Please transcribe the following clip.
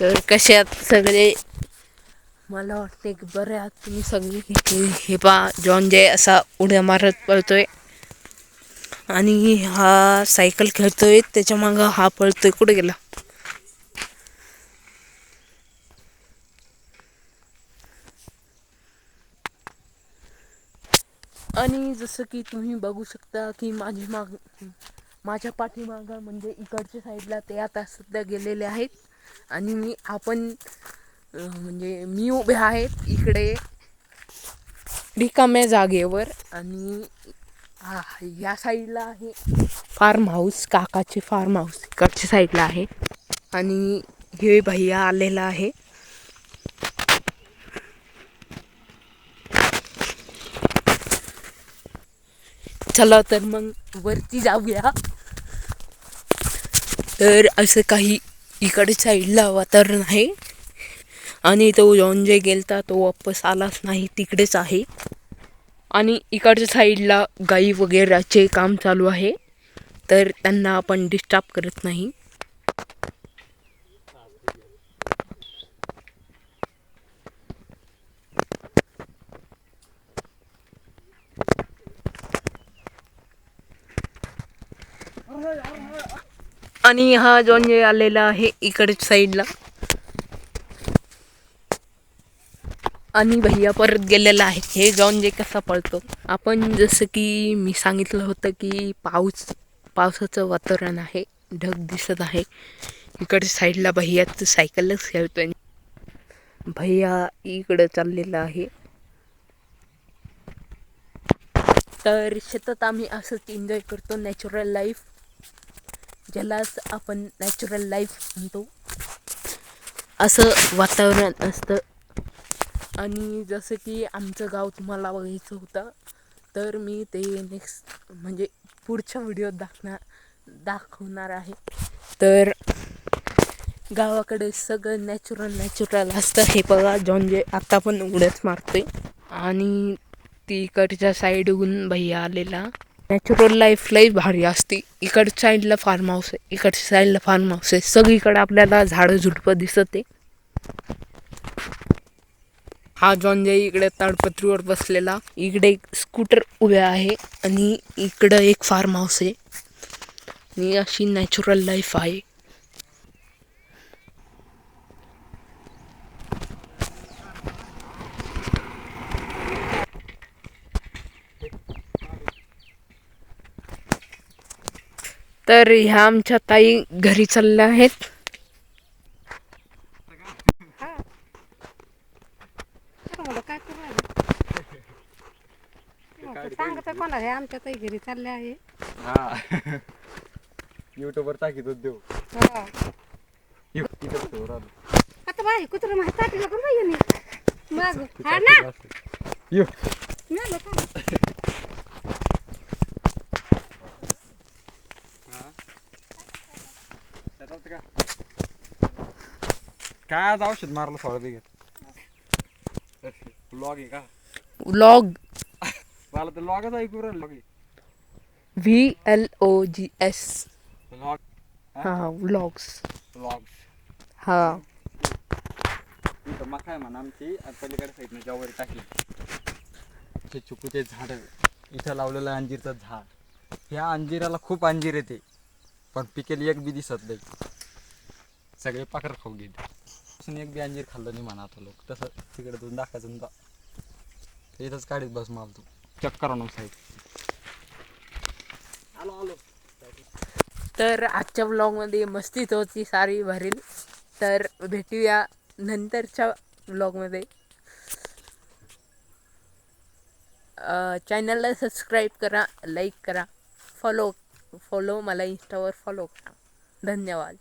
तर कशात सगळे? मला वाटते की बरे आहात तुम्ही सगळे हे पा जॉन जय असा उड्या मारत पळतोय. आणि हा सायकल खेळतोय त्याच्या मागं हा पळतोय. कुठे गेला? आणि जसं की तुम्ही बघू शकता की माझी माग माझ्या पाठीमागं म्हणजे इकडच्या साईडला ते आता सध्या गेलेले आहेत. आणि मी आपण म्हणजे मी उभे आहेत इकडे रिकाम्या जागेवर आणि हा या साईडला आहे फार्म हाऊस काकाचे फार्म हाऊस इकडच्या साईडला आहे. आणि हे भैया आलेला आहे. चला तर मग वरती जाऊया. तर असं काही इकडे साईडला वातावरण आहे. आणि तो जॉन जे गेलता तो वापस आलाच नाही तिकडेच आहे. आणि इकडच्या साईडला गाई वगैरेचे काम चालू आहे. तर त्यांना आपण डिस्टर्ब करत नाही. आणि हा जॉन जे आलेला आहे इकडच्या साईडला. आणि भैया परत गेलेला आहे. हे जॉन जे कसा पळतो? आपण जसं की मी सांगितलं होतं की पाऊस पावसाचं वातावरण आहे. ढग दिसत आहे. इकडच्या साईडला भैयाचं सायकलच खेळतोय. भैया इकडं चाललेला आहे. तर शेतात आम्ही असंच एन्जॉय करतो नॅचरल लाईफ ज्यालाच आपण नॅचरल लाईफ म्हणतो. असं वातावरण असतं. आणि जसं की आमचं गाव तुम्हाला बघायचं होतं तर मी ते नेक्स्ट म्हणजे पुढच्या व्हिडिओत दाखणार दाखवणार आहे. तर गावाकडे सगळं नॅचरल नॅचरल असतं. हे बघा जॉन जे आत्ता पण उड्याच मारतोय. आणि तिकडच्या साईडहून भैया आलेला. नॅचरल लाईफ लई भारी असते. इकडच्या साईडला फार्म हाऊस आहे. इकडच्या साईडला फार्म हाऊस आहे. सगळीकडे आपल्याला झाडं झुडपं दिसत. आहे हा जॉन जे इकडे ताडपत्रीवर बसलेला. इकडे एक स्कूटर उभे आहे आणि इकडं एक फार्म हाऊस आहे. आणि अशी नॅचरल लाईफ आहे. तर ह्या आमच्या ताई घरी चालल्या आहेत मला काय करू राहिली? सांगत कोणा हे आमच्या ताई घरी चालले आहे हा युट्यूबवर टाकीत देऊ हा. आता बाई कुत्र माहिती टाकलं का बाई यांनी? मग हा ना यो नेलं का? काय आज औषध मारलं सोडा बिघत लॉग आहे का? व्लॉग मला तर लॉगच ऐकू राहिलं. Log V L O G S log हा? व्लॉग्स लॉग हा. इथं मका आहे म्हणा आमची. आणि पलीकडे साईडनं जवारी टाकली. ते चिकूचे झाड. इथं लावलेलं अंजीरचं झाड. ह्या अंजिराला खूप अंजीर येते. पण पिकेल एक बी दिसत नाही. सगळे पाकर खाऊ गेले. असून एक बी अंजीर खाल्लं नाही म्हणा आता लोक. तसं तिकडे दोन दाखायचं दा- इथंच काढीत बस माल तू. चक्कर आणून साईड आलो आलो. तर आजच्या व्लॉगमध्ये मस्तीच होती सारी भरेल तर भेटूया नंतरच्या व्लॉगमध्ये चॅनलला सबस्क्राईब करा लाईक करा. फॉलो फॉलो मला इंस्टावर फॉलो करा. धन्यवाद.